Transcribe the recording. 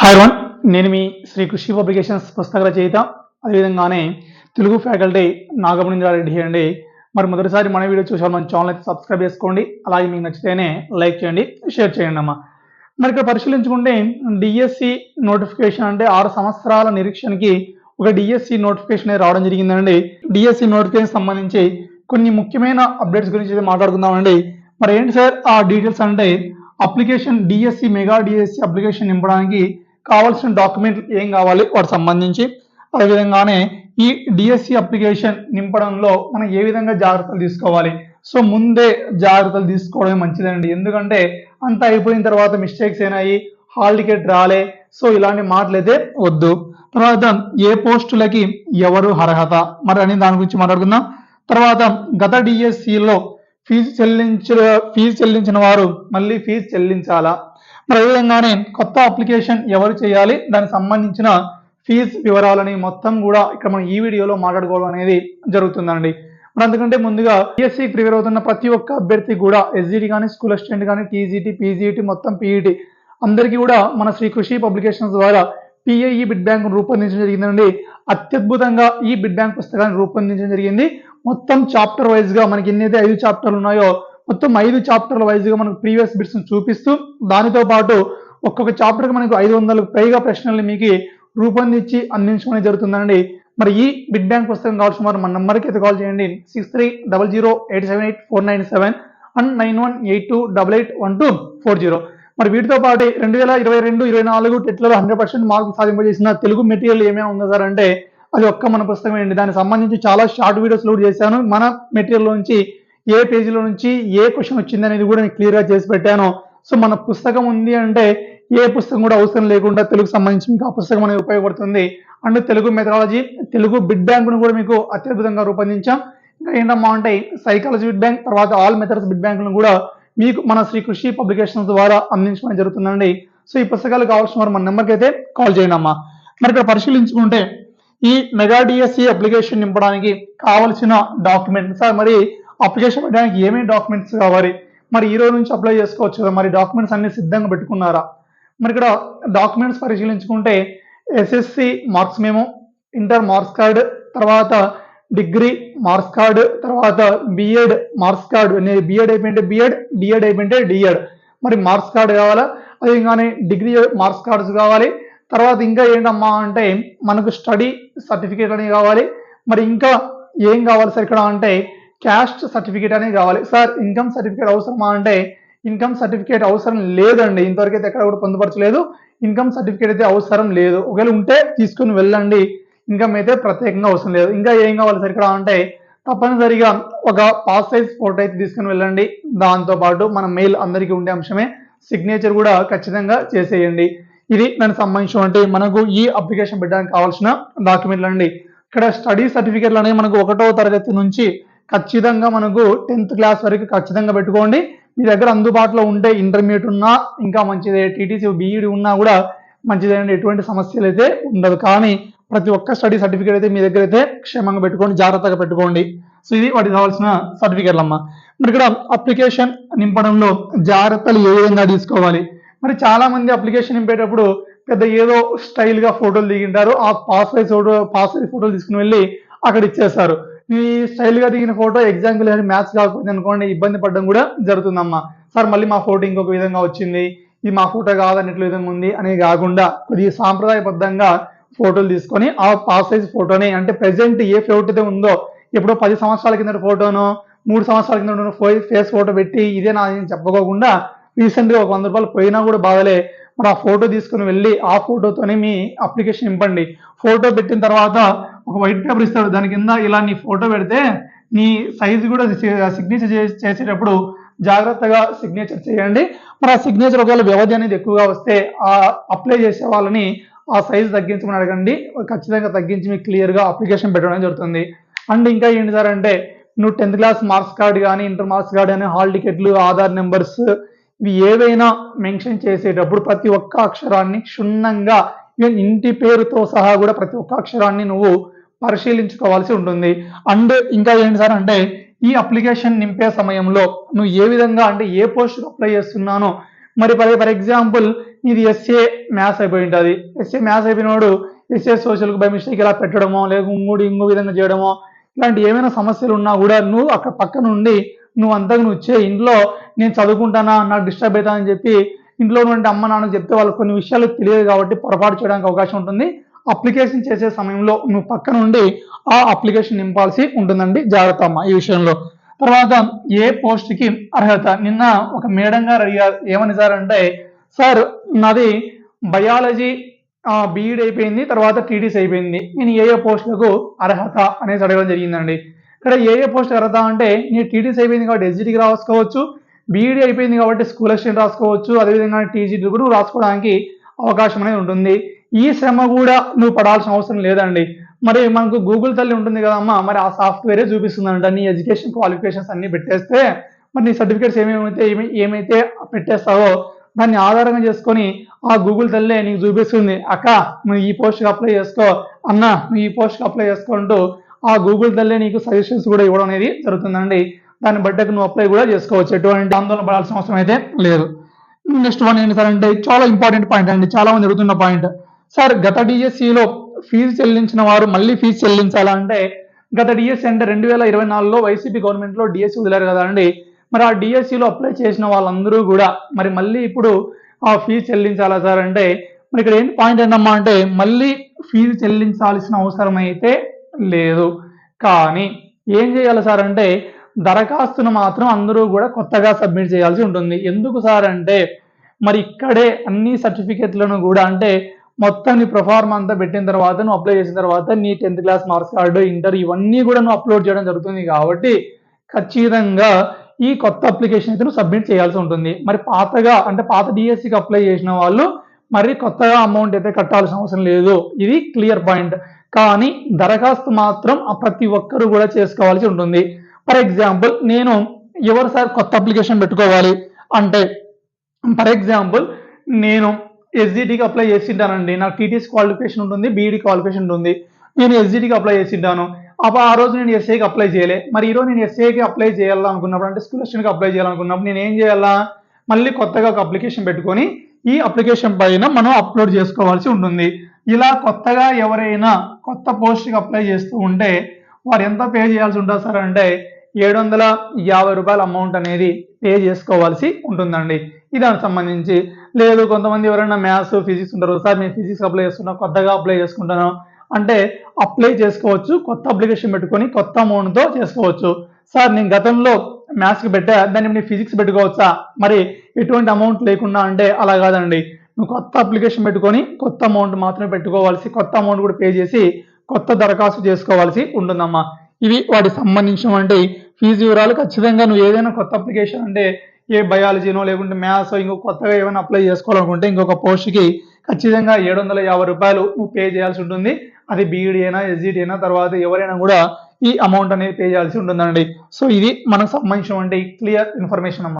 Hi one నేను మీ శ్రీ కృషి publications పుస్తక రచయిత అదేవిధంగానే తెలుగు ఫ్యాకల్టీ నాగమణింద్రారెడ్డి అండి. మరి మొదటిసారి మన వీడియో చూసారు మన ఛానల్ అయితే సబ్స్క్రైబ్ చేసుకోండి. అలాగే మీకు నచ్చితేనే లైక్ చేయండి షేర్ చేయండి అమ్మా. మరి ఇక్కడ పరిశీలించుకుంటే డిఎస్సి నోటిఫికేషన్ అంటే ఆరు సంవత్సరాల నిరీక్షణకి ఒక డిఎస్సి నోటిఫికేషన్ అనేది రావడం జరిగిందండి. డిఎస్సి నోటిఫికేషన్ సంబంధించి కొన్ని ముఖ్యమైన అప్డేట్స్ గురించి మాట్లాడుకుందామండి. మరి ఏంటి సార్ ఆ డీటెయిల్స్ అంటే application DSC mega DSC application నింపడానికి కావాల్సిన డాక్యుమెంట్లు ఏం కావాలి? వాటికి సంబంధించి. అదేవిధంగానే ఈ డిఎస్సి అప్లికేషన్ నింపడంలో మనం ఏ విధంగా జాగ్రత్తలు తీసుకోవాలి? సో ముందే జాగ్రత్తలు తీసుకోవడమే మంచిదండి. ఎందుకంటే అంతా అయిపోయిన తర్వాత మిస్టేక్స్ అయినాయి హాల్ టికెట్ రాలే. సో ఇలాంటి మాటలు అయితే వద్దు. తర్వాత ఏ పోస్టులకి ఎవరు అర్హత? మరి అని దాని గురించి మాట్లాడుకుందాం. తర్వాత గత డిఎస్సిలో ఫీజు చెల్లించిన ఫీజు చెల్లించిన వారు మళ్ళీ ఫీజు చెల్లించాలా? మరి అదేవిధంగానే కొత్త అప్లికేషన్ ఎవరు చేయాలి దానికి సంబంధించిన ఫీజు వివరాలని మొత్తం కూడా ఇక్కడ మనం ఈ వీడియోలో మాట్లాడుకోవడం అనేది జరుగుతుందండి. మరి అందుకంటే ముందుగా బిఎస్సి ప్రిపేర్ అవుతున్న ప్రతి ఒక్క అభ్యర్థి కూడా ఎస్జిటి కానీ స్కూల్ అసిస్టెంట్ కానీ టీజీటీ పీజీటీ మొత్తం పీఈటీ అందరికీ కూడా మన శ్రీ కృషి పబ్లికేషన్స్ ద్వారా పిఐఈ బిడ్ బ్యాంక్ రూపొందించడం జరిగిందండి. అత్యద్భుతంగా ఈ బిడ్ బ్యాంక్ పుస్తకాన్ని రూపొందించడం జరిగింది. మొత్తం చాప్టర్ వైజ్గా మనకి ఎన్నైతే ఐదు చాప్టర్లు ఉన్నాయో మొత్తం ఐదు చాప్టర్ల వైజ్గా మనకు ప్రీవియస్ బిట్స్ చూపిస్తూ దానితో పాటు ఒక్కొక్క చాప్టర్కి మనకు ఐదు వందలకు పైగా ప్రశ్నల్ని మీకు రూపొందించి అందించమని జరుగుతుందండి. మరి ఈ బిడ్ బ్యాంక్ పుస్తకం కావాల్సిన వారు మన నెంబర్కి అయితే కాల్ చేయండి. Six three double zero eight seven eight four nine seven and nine one eight two double eight one two four zero మరి వీటితో పాటు రెండు వేల ఇరవై రెండు ఇరవై నాలుగు టెట్లలో హండ్రెడ్ పర్సెంట్ మార్కులు సాధింపజేసిన తెలుగు మెటీరియల్ ఏమేమి ఉందో సార్ అంటే అది ఒక్క మన పుస్తకం అండి. దానికి సంబంధించి చాలా షార్ట్ వీడియోస్ లోడ్ చేశాను. మన మెటీరియల్ నుంచి ఏ పేజీలో నుంచి ఏ క్వశ్చన్ వచ్చింది అనేది కూడా నేను క్లియర్గా చేసి పెట్టాను. సో మన పుస్తకం ఉంది అంటే ఏ పుస్తకం కూడా అవసరం లేకుండా తెలుగు సంబంధించి మీకు ఆ పుస్తకం అనేది ఉపయోగపడుతుంది. And Telugu methodology Telugu bit బ్యాంకును కూడా మీకు అత్యద్భుతంగా రూపొందించాం. ఇంకా ఏంటమ్మా అంటే సైకాలజీ బిడ్ బ్యాంక్ తర్వాత ఆల్ మెథడ్స్ బిడ్ బ్యాంకులను కూడా మీకు మన శ్రీ కృషి పబ్లికేషన్స్ ద్వారా అందించడం జరుగుతుందండి. సో ఈ పుస్తకాలు కావాల్సిన వారు మన నెంబర్కి అయితే కాల్ చేయండి అమ్మా. మరి ఇక్కడ పరిశీలించుకుంటే ఈ మెగా డిఎస్సి అప్లికేషన్ నింపడానికి కావలసిన డాక్యుమెంట్. సార్ మరి అప్లికేషన్ పెట్టడానికి ఏమేమి డాక్యుమెంట్స్ కావాలి? మరి ఈ రోజు నుంచి అప్లై చేసుకోవచ్చు కదా మరి డాక్యుమెంట్స్ అన్ని సిద్ధంగా పెట్టుకున్నారా? మరి ఇక్కడ డాక్యుమెంట్స్ పరిశీలించుకుంటే ఎస్ఎస్సి మార్క్స్ మేము ఇంటర్ మార్క్స్ కార్డ్ తర్వాత డిగ్రీ మార్క్స్ కార్డు తర్వాత బిఎడ్ మార్క్స్ కార్డు అనేది బిఎడ్ అయిపోయింటే బిఎడ్ డిఎడ్ అయిపోయింటే డిఎడ్ మరి మార్క్స్ కార్డు కావాలా? అదే కానీ డిగ్రీ మార్క్స్ కార్డ్స్ కావాలి. తర్వాత ఇంకా ఏంటమ్మా అంటే మనకు స్టడీ సర్టిఫికేట్ అనేవి కావాలి. మరి ఇంకా ఏం కావాలి సార్ ఇక్కడ అంటే క్యాస్ట్ సర్టిఫికేట్ అనేది కావాలి. సార్ ఇన్కమ్ సర్టిఫికేట్ అవసరమా అంటే ఇన్కమ్ సర్టిఫికేట్ అవసరం లేదండి. ఇంతవరకు అయితే ఎక్కడ కూడా పొందుపరచలేదు. ఇన్కమ్ సర్టిఫికేట్ అయితే అవసరం లేదు. ఒకవేళ ఉంటే తీసుకుని వెళ్ళండి. ఇన్కమ్ అయితే ప్రత్యేకంగా అవసరం లేదు. ఇంకా ఏం కావాలి సార్ ఇక్కడ అంటే తప్పనిసరిగా ఒక పాస్ సైజ్ ఫోటో అయితే తీసుకుని వెళ్ళండి. దాంతో పాటు మన మెయిల్ అందరికీ ఉండే అంశమే సిగ్నేచర్ కూడా ఖచ్చితంగా చేసేయండి. ఇది దానికి సంబంధించినటువంటి మనకు ఈ అప్లికేషన్ పెట్టడానికి కావాల్సిన డాక్యుమెంట్లు అండి ఇక్కడ స్టడీ సర్టిఫికేట్లు అనేవి మనకు ఒకటో తరగతి నుంచి ఖచ్చితంగా మనకు టెన్త్ క్లాస్ వరకు ఖచ్చితంగా పెట్టుకోండి. మీ దగ్గర అందుబాటులో ఉంటే ఇంటర్మీడియట్ ఉన్నా ఇంకా మంచిదే టీటీసీ బీఈడి ఉన్నా కూడా మంచిదేనండి ఎటువంటి సమస్యలు అయితే ఉండదు. కానీ ప్రతి ఒక్క స్టడీ సర్టిఫికేట్ అయితే మీ దగ్గర అయితే క్షేమంగా పెట్టుకోండి జాగ్రత్తగా పెట్టుకోండి. సో ఇది వాటికి కావాల్సిన సర్టిఫికేట్లు అమ్మ మరి ఇక్కడ అప్లికేషన్ నింపడంలో జాగ్రత్తలు ఏ విధంగా తీసుకోవాలి? మరి చాలా మంది అప్లికేషన్ నింపేటప్పుడు పెద్ద ఏదో స్టైల్గా ఫోటోలు దిగింటారు. ఆ pass size photo pass size ఫోటోలు తీసుకుని వెళ్ళి అక్కడ ఇచ్చేస్తారు. ఈ స్టైల్గా దిగిన ఫోటో ఎగ్జాంపుల్ కానీ మ్యాచ్ కాకపోతే అనుకోండి ఇబ్బంది పడడం కూడా జరుగుతుందమ్మా. సార్ మళ్ళీ మా ఫోటో ఇంకొక విధంగా వచ్చింది ఇది మా ఫోటో కాదన్నట్లు విధంగా ఉంది అనేది కాకుండా కొద్దిగా సాంప్రదాయబద్ధంగా ఫోటోలు తీసుకొని ఆ పాస్ సైజ్ ఫోటోని అంటే ప్రజెంట్ ఏ ఫోటో అయితే ఉందో ఎప్పుడో పది సంవత్సరాల కింద ఫోటోను మూడు సంవత్సరాల కింద ఫేస్ ఫోటో పెట్టి ఇదే నా అని చెప్పుకోకుండా రీసెంట్గా ఒక వంద రూపాయలు పోయినా కూడా బాధలే. మరి ఆ ఫోటో తీసుకుని వెళ్ళి ఆ ఫోటోతోనే మీ అప్లికేషన్ నింపండి ఫోటో పెట్టిన తర్వాత ఒక వైట్ పేపర్ ఇస్తాడు. దాని కింద ఇలా నీ ఫోటో పెడితే నీ సైజు కూడా సిగ్నేచర్ చేసేటప్పుడు జాగ్రత్తగా సిగ్నేచర్ చేయండి. మరి ఆ సిగ్నేచర్ ఒకవేళ వ్యవధి అనేది ఎక్కువగా వస్తే ఆ అప్లై చేసే వాళ్ళని ఆ సైజు తగ్గించమని అడగండి. ఖచ్చితంగా తగ్గించి మీకు క్లియర్గా అప్లికేషన్ పెట్టడం జరుగుతుంది. అండ్ ఇంకా ఏంటి సార్ అంటే నువ్వు టెన్త్ క్లాస్ మార్క్స్ కార్డ్ కానీ ఇంటర్ మార్క్స్ కార్డ్ కానీ హాల్ టికెట్లు ఆధార్ నెంబర్స్ ఇవి ఏవైనా మెన్షన్ చేసేటప్పుడు ప్రతి ఒక్క అక్షరాన్ని క్షుణ్ణంగా ఈవెన్ ఇంటి పేరుతో సహా కూడా ప్రతి ఒక్క అక్షరాన్ని నువ్వు పరిశీలించుకోవాల్సి ఉంటుంది. అండ్ ఇంకా ఏంటి సార్ అంటే ఈ అప్లికేషన్ నింపే సమయంలో నువ్వు ఏ విధంగా అంటే ఏ పోస్ట్ అప్లై చేస్తున్నానో. మరి ఫర్ ఫర్ ఎగ్జాంపుల్ ఇది ఎస్ఏ మ్యాథ్స్ అయిపోయి ఉంటుంది. ఎస్ఏ మ్యాథ్స్ అయిపోయినోడు ఎస్ఏ సోషల్కి బై మిస్టేక్ ఇలా పెట్టడమో లేక ఇంకోటి ఇంకో విధంగా చేయడమో ఇలాంటి ఏమైనా సమస్యలు ఉన్నా కూడా నువ్వు అక్కడ పక్క నుండి నువ్వు అంతకు నువ్వు వచ్చే ఇంట్లో నేను చదువుకుంటానా నాకు డిస్టర్బ్ అవుతా అని చెప్పి ఇంట్లో నుండి అమ్మ నాన్న చెప్తే వాళ్ళకి కొన్ని విషయాలు తెలియదు కాబట్టి పొరపాటు చేయడానికి అవకాశం ఉంటుంది. అప్లికేషన్ చేసే సమయంలో నువ్వు పక్క నుండి ఆ అప్లికేషన్ నింపాల్సి ఉంటుందండి. జాగ్రత్త అమ్మ ఈ విషయంలో. తర్వాత ఏ పోస్ట్కి అర్హత? నిన్న ఒక మేడం గారు అడిగారు ఏమని సార్ అంటే సార్ నాది బయాలజీ బీఈడ్ అయిపోయింది తర్వాత టీడీసీ అయిపోయింది. నేను ఏ ఏ పోస్టులకు అర్హత? అనేసి అడగడం జరిగిందండి. ఇక్కడ ఏ ఏ పోస్ట్ అర్హత అంటే నీ టీడీసీ అయిపోయింది కాబట్టి ఎస్జిటికి రాసుకోవచ్చు బీఈడీ అయిపోయింది కాబట్టి స్కూల్ అసిస్టెంట్ రాసుకోవచ్చు అదేవిధంగా టీజీటీ కూడా రాసుకోవడానికి అవకాశం అనేది ఉంటుంది. ఈ శ్రమ కూడా నువ్వు పడాల్సిన అవసరం లేదండి. మరి మనకు గూగుల్ తల్లి ఉంటుంది కదమ్మా మరి ఆ సాఫ్ట్వేరే చూపిస్తుందంట నీ ఎడ్యుకేషన్ క్వాలిఫికేషన్స్ అన్ని పెట్టేస్తే మరి నీ సర్టిఫికేట్స్ ఏమేమైతే ఏమైతే పెట్టేస్తావో దాన్ని ఆధారంగా చేసుకొని ఆ గూగుల్ తల్లే నీకు చూపిస్తుంది. అక్క నువ్వు ఈ పోస్ట్కి అప్లై చేసుకో అన్న నువ్వు ఈ పోస్ట్కి అప్లై చేసుకుంటూ ఆ గూగుల్ తల్లే నీకు సజెషన్స్ కూడా ఇవ్వడం అనేది జరుగుతుందండి. దాన్ని బట్టి నువ్వు అప్లై కూడా చేసుకోవచ్చు. ఎటువంటి ఆందోళన పడాల్సిన అవసరం అయితే లేదు. నెక్స్ట్ వన్ ఏంటి సార్ అంటే చాలా ఇంపార్టెంట్ పాయింట్ అండి. చాలా మంది అడుగుతున్న పాయింట్ సార్ గత డిఎస్సిలో ఫీజు చెల్లించిన వారు మళ్ళీ ఫీజు చెల్లించాలా అంటే గత డిఎస్సి అంటే రెండు వేల ఇరవై నాలుగులో వైసీపీ గవర్నమెంట్లో డిఎస్సి వదిలేరు కదా అండి. మరి ఆ డిఎస్సిలో అప్లై చేసిన వాళ్ళందరూ కూడా మరి మళ్ళీ ఇప్పుడు ఆ ఫీజు చెల్లించాలా సార్ అంటే మరి ఇక్కడ ఏంటి పాయింట్ ఏంటమ్మా అంటే మళ్ళీ ఫీజు చెల్లించాల్సిన అవసరం అయితే లేదు. కానీ ఏం చేయాలి సార్ అంటే దరఖాస్తును మాత్రం అందరూ కూడా కొత్తగా సబ్మిట్ చేయాల్సి ఉంటుంది. ఎందుకు సార్ అంటే మరి ఇక్కడే అన్ని సర్టిఫికెట్లను కూడా అంటే మొత్తం నీ ప్రొఫార్మ్ అంతా పెట్టిన తర్వాత నువ్వు అప్లై చేసిన తర్వాత నీ tenth class marks card inter ఇవన్నీ కూడా నువ్వు అప్లోడ్ చేయడం జరుగుతుంది కాబట్టి ఖచ్చితంగా ఈ కొత్త అప్లికేషన్ అయితే నువ్వు సబ్మిట్ చేయాల్సి ఉంటుంది. మరి పాతగా అంటే పాత డిఎస్సికి అప్లై చేసిన వాళ్ళు మరి కొత్తగా అమౌంట్ అయితే కట్టాల్సిన అవసరం లేదు. ఇది క్లియర్ పాయింట్. కానీ దరఖాస్తు మాత్రం ప్రతి ఒక్కరు కూడా చేసుకోవాల్సి ఉంటుంది. ఫర్ ఎగ్జాంపుల్ నేను ఎవరు సార్ కొత్త అప్లికేషన్ పెట్టుకోవాలి? అంటే ఫర్ ఎగ్జాంపుల్ నేను ఎస్జిటికి అప్లై చేసింటానండి. నాకు టీటీఎస్ క్వాలిఫికేషన్ ఉంటుంది బీఈడి క్వాలిఫికేషన్ ఉంటుంది. నేను ఎస్జిటికి అప్లై చేసింటాను. అప్పుడు ఆ రోజు నేను ఎస్ఏకి అప్లై చేయలే. మరి ఈరోజు నేను ఎస్ఏకి అప్లై చేయాలనుకున్నప్పుడు అంటే స్కూల్ అసిస్టెంట్కి అప్లై చేయాలనుకున్నప్పుడు నేను ఏం చేయాలా? మళ్ళీ కొత్తగా ఒక అప్లికేషన్ పెట్టుకొని ఈ అప్లికేషన్ పైన మనం అప్లోడ్ చేసుకోవాల్సి ఉంటుంది. ఇలా కొత్తగా ఎవరైనా కొత్త పోస్ట్కి అప్లై చేస్తూ ఉంటే వారు ఎంత పే చేయాల్సి ఉంటుంది సార్ అంటే ఏడు వందల యాభై రూపాయల అమౌంట్ అనేది పే చేసుకోవాల్సి ఉంటుందండి. ఇది దానికి సంబంధించి లేదు కొంతమంది ఎవరైనా మ్యాథ్స్ ఫిజిక్స్ ఉంటారు. సార్ నేను ఫిజిక్స్ అప్లై చేస్తున్నా కొత్తగా అప్లై చేసుకుంటాను అంటే అప్లై చేసుకోవచ్చు కొత్త అప్లికేషన్ పెట్టుకొని కొత్త అమౌంట్తో చేసుకోవచ్చు. సార్ నేను గతంలో మ్యాథ్స్కి పెట్టా దాన్ని నేను ఫిజిక్స్ పెట్టుకోవచ్చా? మరి ఎటువంటి అమౌంట్ లేకుండా అంటే అలా కాదండి. నువ్వు కొత్త అప్లికేషన్ పెట్టుకొని కొత్త అమౌంట్ మాత్రమే పెట్టుకోవాల్సి కొత్త అమౌంట్ కూడా పే చేసి కొత్త దరఖాస్తు చేసుకోవాల్సి ఉంటుందమ్మా. ఇవి వాటికి సంబంధించినటువంటి ఫీజు వివరాలు ఖచ్చితంగా నువ్వు ఏదైనా కొత్త అప్లికేషన్ అంటే ఏ బయాలజీనో లేకుంటే మ్యాథ్స్ ఇంకో కొత్తగా ఏమైనా అప్లై చేసుకోవాలనుకుంటే ఇంకొక పోస్ట్కి ఖచ్చితంగా ఏడు వందల యాభై రూపాయలు నువ్వు పే చేయాల్సి ఉంటుంది. అది బీఈడి అయినా ఎస్జిటి అయినా తర్వాత ఎవరైనా కూడా ఈ అమౌంట్ అనేది పే చేయాల్సి ఉంటుందండి. సో ఇది మనకు సంబంధించినటువంటి క్లియర్ ఇన్ఫర్మేషన్ అమ్మా.